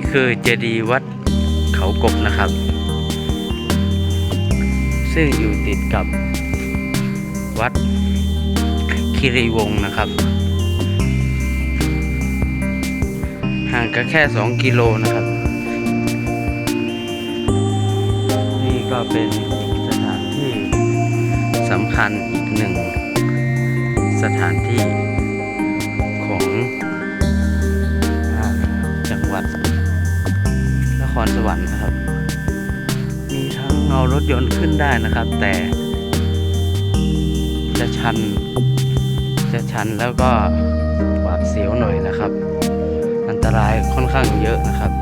ี่คือเจดีย์วัดเขากบนะครับ ซึ่งอยู่ติดกับวัดคิริวงศ์นะครับ ห่างกันแค่ 2 กิโลนะครับ นี่ก็เป็นอีกสถานที่สำคัญอีกหนึ่งสถานที่ รสวรรค์นะครับ มีทั้งเอารถยนต์ขึ้นได้นะครับ แต่จะชัน จะชันแล้วก็หวาดเสียวหน่อยนะครับ อันตรายค่อนข้างเยอะนะครับ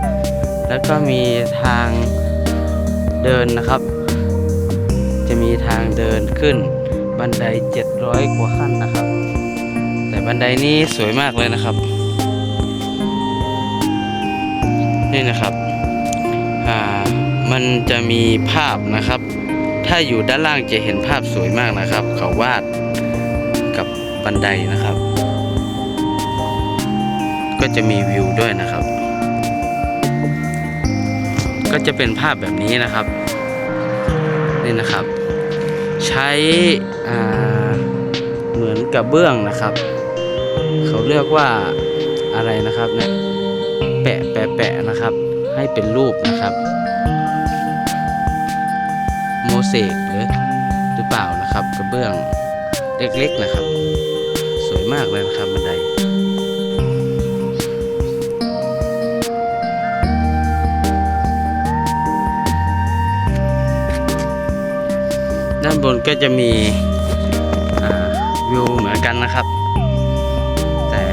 แล้วก็มีทางเดินนะครับ จะมีทางเดินขึ้นบันได 700 กว่าขั้นนะครับ แต่บันไดนี้สวยมากเลยนะครับ นี่นะครับ มันจะมีภาพนะครับ ถ้าอยู่ด้านล่างจะเห็นภาพสวยมากนะครับ เขาวาดกับบันไดนะครับ ก็จะมีวิวด้วยนะครับ ก็จะเป็นภาพแบบนี้นะครับนี่นะครับ ใช้เหมือนกระเบื้องนะครับ เขาเรียกว่าอะไรนะครับเนี่ยแปะแปะแปะนะครับ ให้เป็นรูปนะครับ โมเสกหรือหรือเปล่านะครับกระเบื้องเล็กๆนะครับ สวยมากเลยนะครับบันไดด้านบนก็จะมีวิวเหมือนกันนะครับ แต่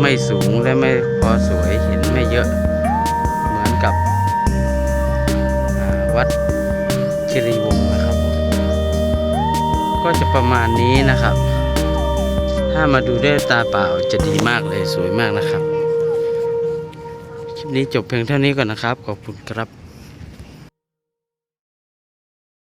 ไม่สูงและไม่พอสวยเห็นไม่เยอะ คิรีวงศ์นะครับ ก็จะประมาณนี้นะครับ ถ้ามาดูด้วยตาเปล่าจะดีมากเลยสวยมากนะครับ คลิปนี้จบเพียงเท่านี้ก่อนนะครับ ขอบคุณครับ